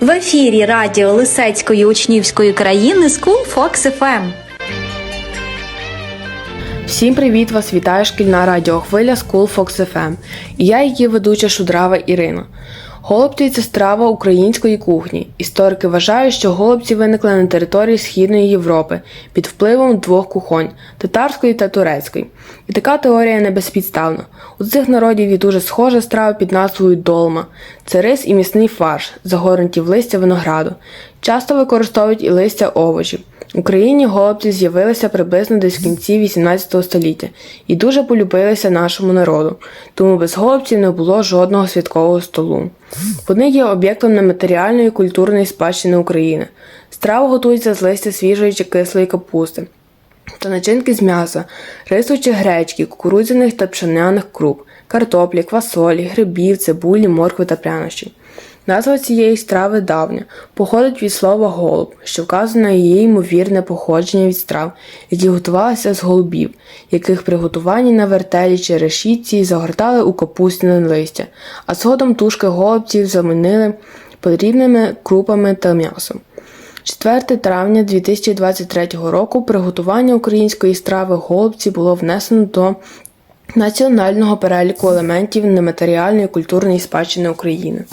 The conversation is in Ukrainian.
В ефірі радіо Лисецької учнівської країни School Fox FM. Всім привіт! Вас вітає шкільна радіохвиля School Fox FM. І я її ведуча Шудрава Ірина. Голубці це страва української кухні. Історики вважають, що голубці виникли на території Східної Європи під впливом двох кухонь татарської та турецької. І така теорія не безпідставна. У цих народів є дуже схожа страва під назвою долма це рис і м'ясний фарш, загорнуті в листя винограду. Часто використовують і листя овочів. В Україні голубці з'явилися приблизно десь в кінці 18 століття і дуже полюбилися нашому народу, тому без голубців не було жодного святкового столу. Вони є об'єктом нематеріальної культурної спадщини України. Страва готується з листя свіжої чи кислої капусти та начинки з м'яса, рису чи гречки, кукурудзяних та пшеняних круп, картоплі, квасолі, грибів, цибулі, моркви та прянощів. Назва цієї страви давня, походить від слова голуб, що вказує на її ймовірне походження від страв, які готувалися з голубів, яких приготувані на вертелі чи решітці загортали у капустяне листя, а згодом тушки голубців замінили подрібними крупами та м'ясом. 4 травня 2023 року приготування української страви голубці було внесено до Національного переліку елементів нематеріальної культурної спадщини України.